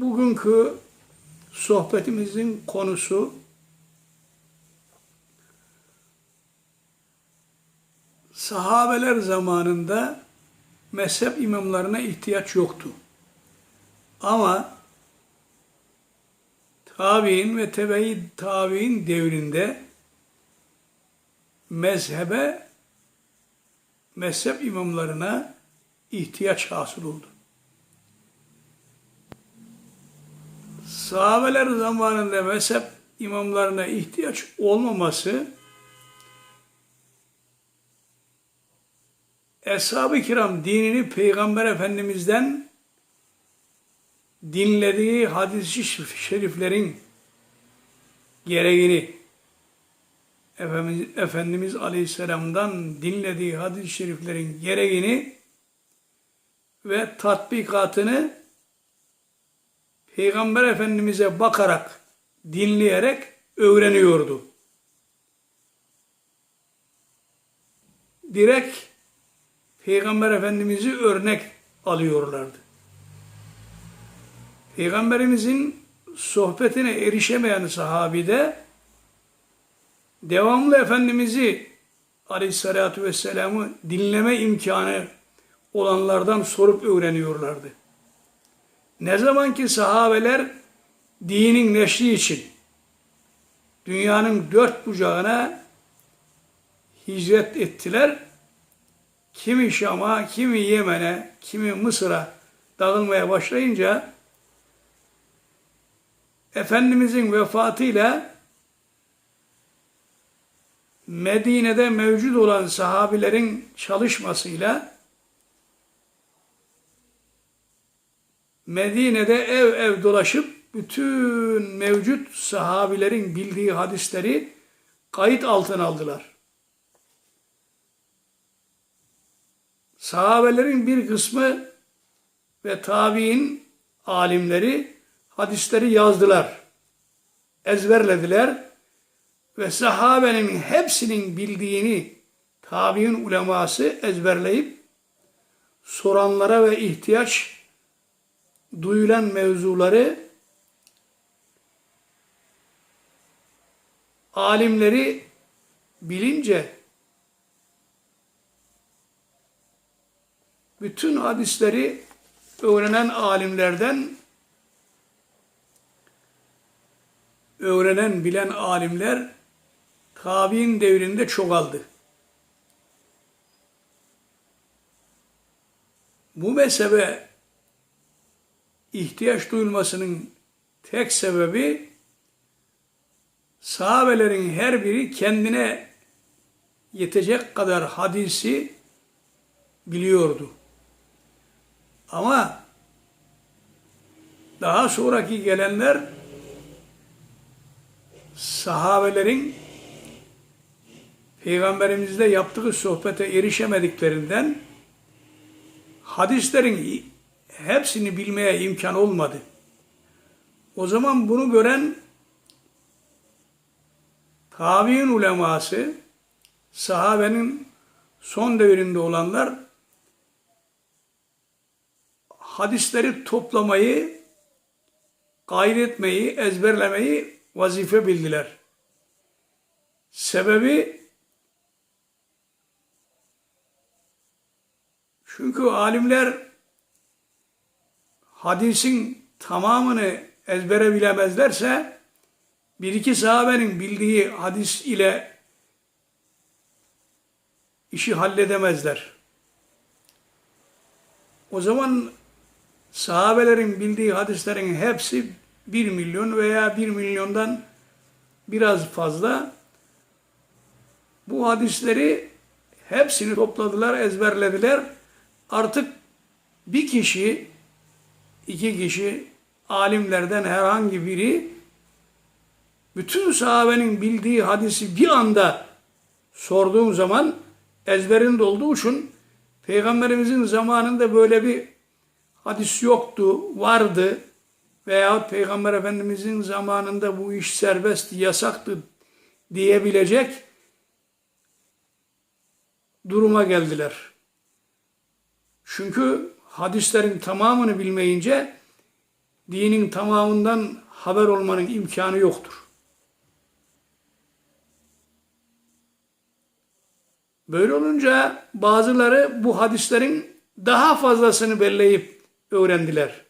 Bugünkü sohbetimizin konusu sahabeler zamanında mezhep imamlarına ihtiyaç yoktu. Ama tabi'in ve tebe-i tabi'in devrinde mezhebe, mezhep imamlarına ihtiyaç hasıl oldu. Sahabeler zamanında mezhep imamlarına ihtiyaç olmaması Eshab-ı kiram dinini Peygamber Efendimiz'den dinlediği hadis-i şeriflerin gereğini Efendimiz, Efendimiz Aleyhisselam'dan dinlediği hadis-i şeriflerin gereğini ve tatbikatını Peygamber Efendimiz'e bakarak, dinleyerek öğreniyordu. Direkt Peygamber Efendimiz'i örnek alıyorlardı. Peygamberimizin sohbetine erişemeyen sahabide devamlı Efendimiz'i Aleyhisselatü Vesselam'ı dinleme imkanı olanlardan sorup öğreniyorlardı. Ne zaman ki sahabeler dinin neşri için dünyanın dört bucağına hicret ettiler. Kimi Şam'a, kimi Yemen'e, kimi Mısır'a dağılmaya başlayınca Efendimizin vefatıyla Medine'de mevcut olan sahabilerin çalışmasıyla Medine'de ev ev dolaşıp bütün mevcut sahabilerin bildiği hadisleri kayıt altına aldılar. Sahabelerin bir kısmı ve tabi'in alimleri hadisleri yazdılar, ezberlediler ve sahabenin hepsinin bildiğini tabi'in uleması ezberleyip soranlara ve ihtiyaç duyulan mevzuları alimleri bilince bütün hadisleri öğrenen alimlerden öğrenen bilen alimler tabi'in devrinde çoğaldı. Bu mezhebe ihtiyaç duyulmasının tek sebebi sahabelerin her biri kendine yetecek kadar hadisi biliyordu. Ama daha sonraki gelenler sahabelerin Peygamberimizle yaptığı sohbete erişemediklerinden hadislerin hepsini bilmeye imkan olmadı. O zaman bunu gören tabi'in uleması, sahabenin son devrinde olanlar hadisleri toplamayı, kaydetmeyi, ezberlemeyi vazife bildiler. Sebebi çünkü alimler hadisin tamamını ezbere bilemezlerse bir iki sahabenin bildiği hadis ile işi halledemezler. O zaman sahabelerin bildiği hadislerin hepsi bir milyon veya bir milyondan biraz fazla. Bu hadisleri hepsini topladılar, ezberlediler. Artık bir kişi, iki kişi alimlerden herhangi biri bütün sahabenin bildiği hadisi bir anda sorduğum zaman ezberinde olduğu için Peygamberimizin zamanında böyle bir hadis yoktu, vardı veya Peygamber Efendimizin zamanında bu iş serbest, yasaktı diyebilecek duruma geldiler. Çünkü hadislerin tamamını bilmeyince dinin tamamından haber olmanın imkanı yoktur. Böyle olunca bazıları bu hadislerin daha fazlasını belleyip öğrendiler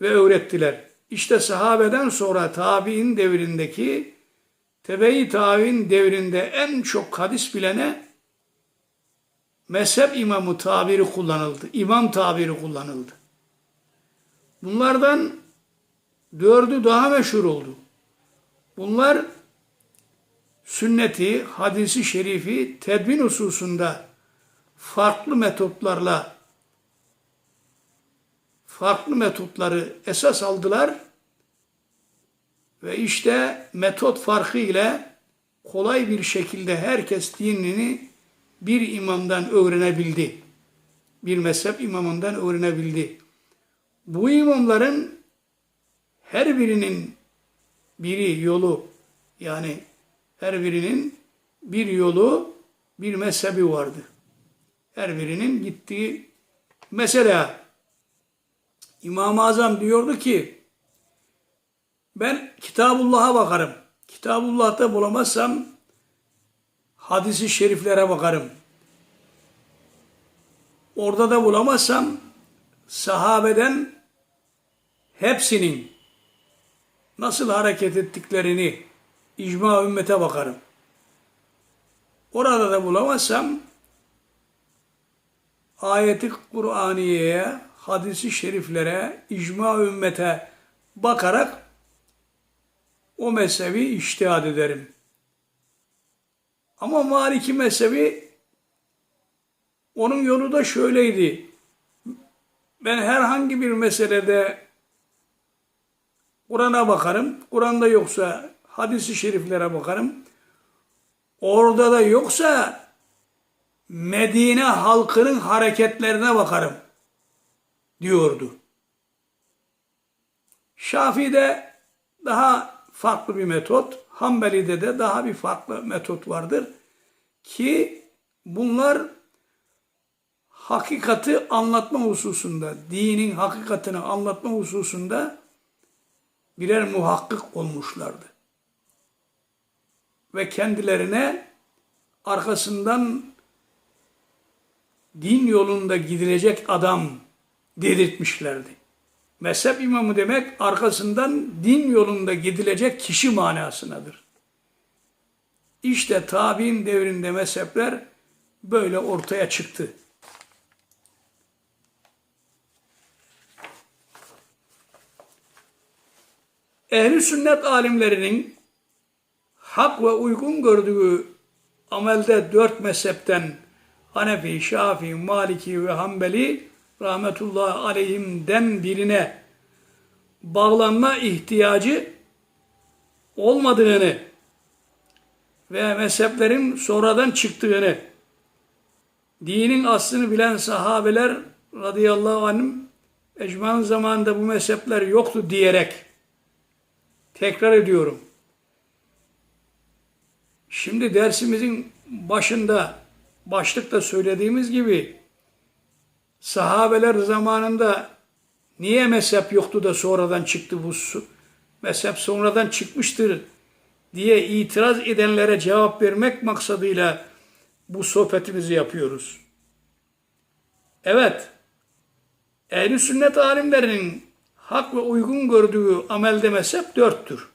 ve öğrettiler. İşte sahabeden sonra tabi'in devrindeki tebe-i tabi'in devrinde en çok hadis bilene mezhep imamı tabiri kullanıldı. İmam tabiri kullanıldı. Bunlardan dördü daha meşhur oldu. Bunlar sünneti, hadisi şerifi tedvin hususunda farklı metotlarla farklı metotları esas aldılar ve işte metot farkı ile kolay bir şekilde herkes dinini bir imamdan öğrenebildi. Bir mezhep imamından öğrenebildi. Bu imamların her birinin biri yolu yani her birinin bir yolu bir mezhebi vardı. Her birinin gittiği mesela İmam-ı Azam diyordu ki ben Kitabullah'a bakarım. Kitabullah'ta bulamazsam hadisi şeriflere bakarım. Orada da bulamazsam sahabeden hepsinin nasıl hareket ettiklerini icma ümmete bakarım. Orada da bulamazsam ayeti Kur'aniye'ye, hadisi şeriflere, icma ümmete bakarak o mezhebi iştihad ederim. Ama Maliki mezhebi onun yolu da şöyleydi. Ben herhangi bir meselede Kur'an'a bakarım. Kur'an'da yoksa hadisi şeriflere bakarım. Orada da yoksa Medine halkının hareketlerine bakarım diyordu. Şafii'de daha farklı bir metot, Hanbeli'de de daha bir farklı metot vardır ki bunlar hakikati anlatma hususunda, dinin hakikatini anlatma hususunda birer muhakkik olmuşlardı. Ve kendilerine arkasından din yolunda gidilecek adam dedirtmişlerdi. Mezhep imamı demek arkasından din yolunda gidilecek kişi manasınadır. İşte tabi'in devrinde mezhepler böyle ortaya çıktı. Ehli sünnet alimlerinin hak ve uygun gördüğü amelde dört mezhepten Hanefi, Şafii, Maliki ve Hanbeli rahmetullahi aleyhimden birine bağlanma ihtiyacı olmadığını ve mezheplerin sonradan çıktığını dinin aslını bilen sahabeler radıyallahu anh ecman zamanında bu mezhepler yoktu diyerek tekrar ediyorum. Şimdi dersimizin başında başlıkta söylediğimiz gibi sahabeler zamanında niye mezhep yoktu da sonradan çıktı bu mezhep sonradan çıkmıştır diye itiraz edenlere cevap vermek maksadıyla bu sohbetimizi yapıyoruz. Evet, ehli sünnet alimlerinin hak ve uygun gördüğü amelde mezhep dörttür.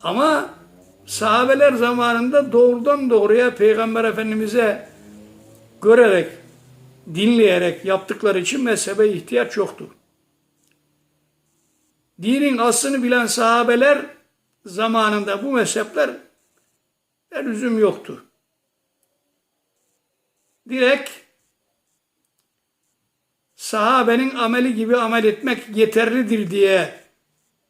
Ama sahabeler zamanında doğrudan doğruya Peygamber Efendimiz'e görerek, dinleyerek yaptıkları için mezhebe ihtiyaç yoktur. Dinin aslını bilen sahabeler zamanında bu mezhepler lüzum yoktu. Direkt sahabenin ameli gibi amel etmek yeterlidir diye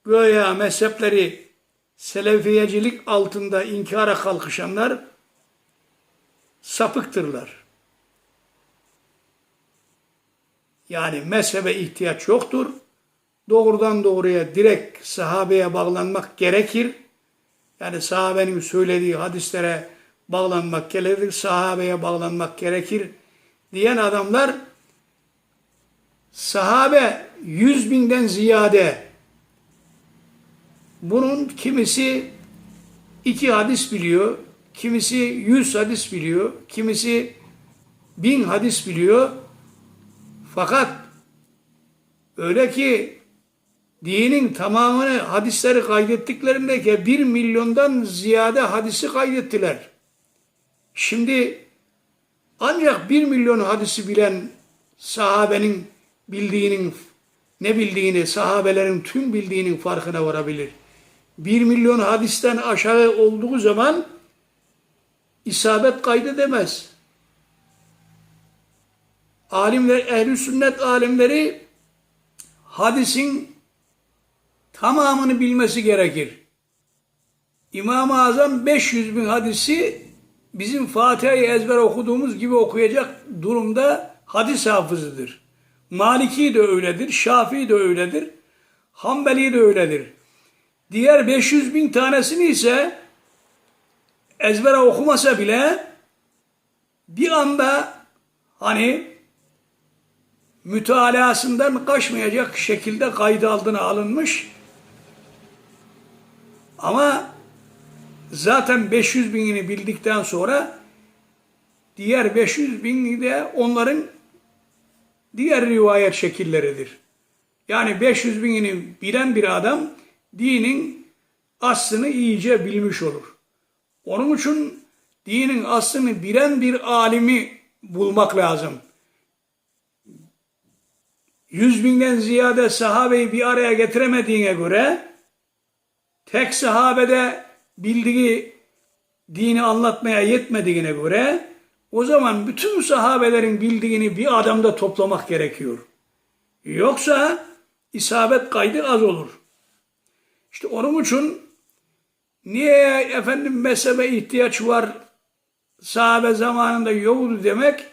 göya mezhepleri selefiyecilik altında inkara kalkışanlar sapıktırlar. Yani mezhebe ihtiyaç yoktur. Doğrudan doğruya direkt sahabeye bağlanmak gerekir. Yani sahabenin söylediği hadislere bağlanmak gerekir, sahabeye bağlanmak gerekir diyen adamlar sahabe yüz binden ziyade bunun kimisi iki hadis biliyor, kimisi yüz hadis biliyor, kimisi bin hadis biliyor. Fakat öyle ki dinin tamamını hadisleri kaydettiklerinde ki bir milyondan ziyade hadisi kaydettiler. Şimdi ancak bir milyon hadisi bilen sahabenin bildiğinin ne bildiğini, sahabelerin tüm bildiğinin farkına varabilir. Bir milyon hadisten aşağı olduğu zaman isabet kaydedemez. Alimler, ehli sünnet alimleri hadisin tamamını bilmesi gerekir. İmam-ı Azam 500 bin hadisi bizim Fatiha'yı ezber okuduğumuz gibi okuyacak durumda hadis hafızıdır. Maliki de öyledir, Şafii de öyledir, Hanbeli de öyledir. Diğer 500 bin tanesini ise ezbere okumasa bile bir anda hani mütalasından kaçmayacak şekilde kaydı altına alınmış. Ama zaten 500 binini bildikten sonra diğer 500 bini de onların diğer rivayet şekilleridir. Yani 500 binini bilen bir adam dinin aslını iyice bilmiş olur. Onun için dinin aslını bilen bir alimi bulmak lazım. Yüz binden ziyade sahabeyi bir araya getiremediğine göre tek sahabede bildiği dini anlatmaya yetmediğine göre o zaman bütün sahabelerin bildiğini bir adamda toplamak gerekiyor. Yoksa isabet kaydı az olur. İşte onun için niye efendim mezhebe ihtiyaç var sahabe zamanında yoktu demek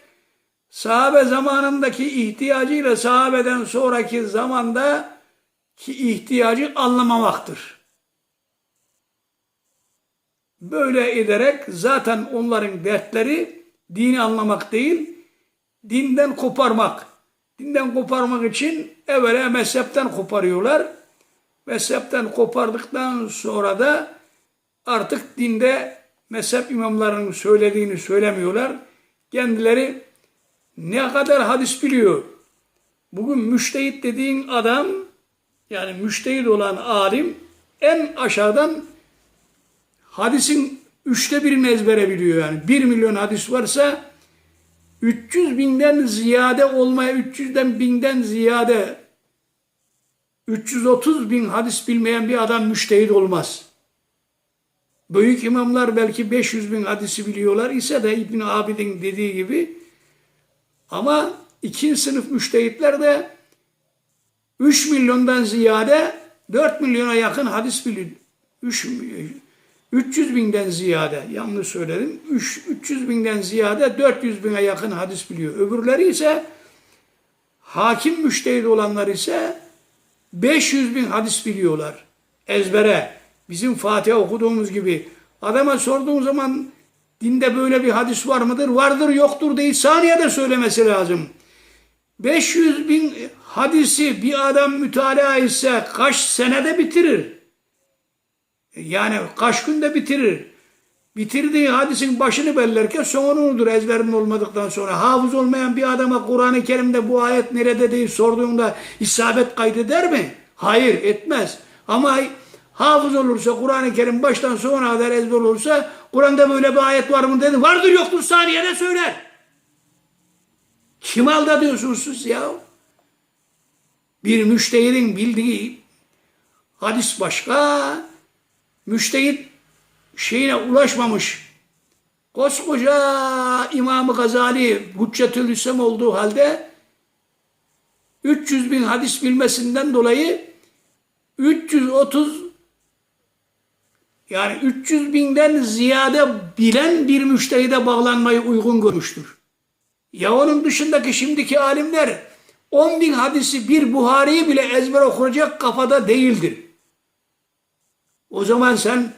sahabe zamanındaki ihtiyacıyla sahabeden sonraki zamanda ki ihtiyacı anlamamaktır. Böyle ederek zaten onların dertleri dini anlamak değil, dinden koparmak. Dinden koparmak için evvela mezhepten koparıyorlar. Mezhepten kopardıktan sonra da artık dinde mezhep imamlarının söylediğini söylemiyorlar. Kendileri ne kadar hadis biliyor. Bugün müştehit dediğin adam yani müştehit olan alim en aşağıdan hadisin üçte birini ezbere biliyor yani. Bir milyon hadis varsa 300 binden ziyade olmaya 300'den binden ziyade 330 bin hadis bilmeyen bir adam müştehit olmaz. Büyük imamlar belki 500 bin hadisi biliyorlar ise de İbn Abidin dediği gibi ama ikinci sınıf müştehitler de 3 milyondan ziyade 4 milyona yakın hadis biliyor. 3 300 binden ziyade yanlış söyledim. 3, 300 binden ziyade 400 bine yakın hadis biliyor. Öbürleri ise hakim müştehit olanlar ise 500 bin hadis biliyorlar. Ezbere. Bizim Fatiha okuduğumuz gibi. Adama sorduğun zaman dinde böyle bir hadis var mıdır? Vardır yoktur değil saniyede söylemesi lazım. 500 bin hadisi bir adam mütalaa etse kaç senede bitirir? Yani kaç günde bitirir? Bitirdiği hadisin başını bellerken sonunu unutur ezberin olmadıktan sonra. Hafız olmayan bir adama Kur'an-ı Kerim'de bu ayet nerede değil sorduğunda isabet kaydeder mi? Hayır etmez. Ama hafız olursa Kur'an-ı Kerim baştan sona kadar ezber olursa Kur'an'da böyle bir ayet var mı dedi. Vardır yoktur saniyede söyler. Kim aldatıyorsunuz siz ya? Bir müştehidin bildiği hadis başka, müştehit şeyine ulaşmamış. Koskoca İmam-ı Gazali Hüccetül İslam olduğu halde 300 bin hadis bilmesinden dolayı 330 yani 300 binden ziyade bilen bir müştehide bağlanmayı uygun görmüştür. Ya onun dışındaki şimdiki alimler 10 bin hadisi bir Buhari'yi bile ezber okuyacak kafada değildir. O zaman sen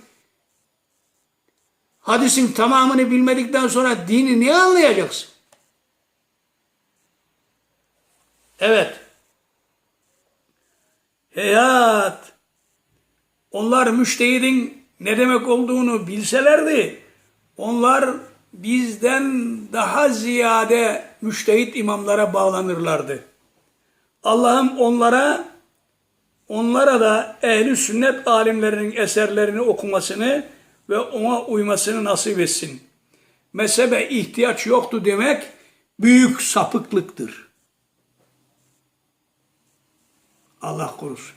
hadisin tamamını bilmedikten sonra dini niye anlayacaksın? Evet. Heyhat! Onlar müştehidin ne demek olduğunu bilselerdi, onlar bizden daha ziyade müştehit imamlara bağlanırlardı. Allah'ım onlara onlara da ehli sünnet alimlerinin eserlerini okumasını ve ona uymasını nasip etsin. Mezhebe ihtiyaç yoktu demek büyük sapıklıktır. Allah korusun.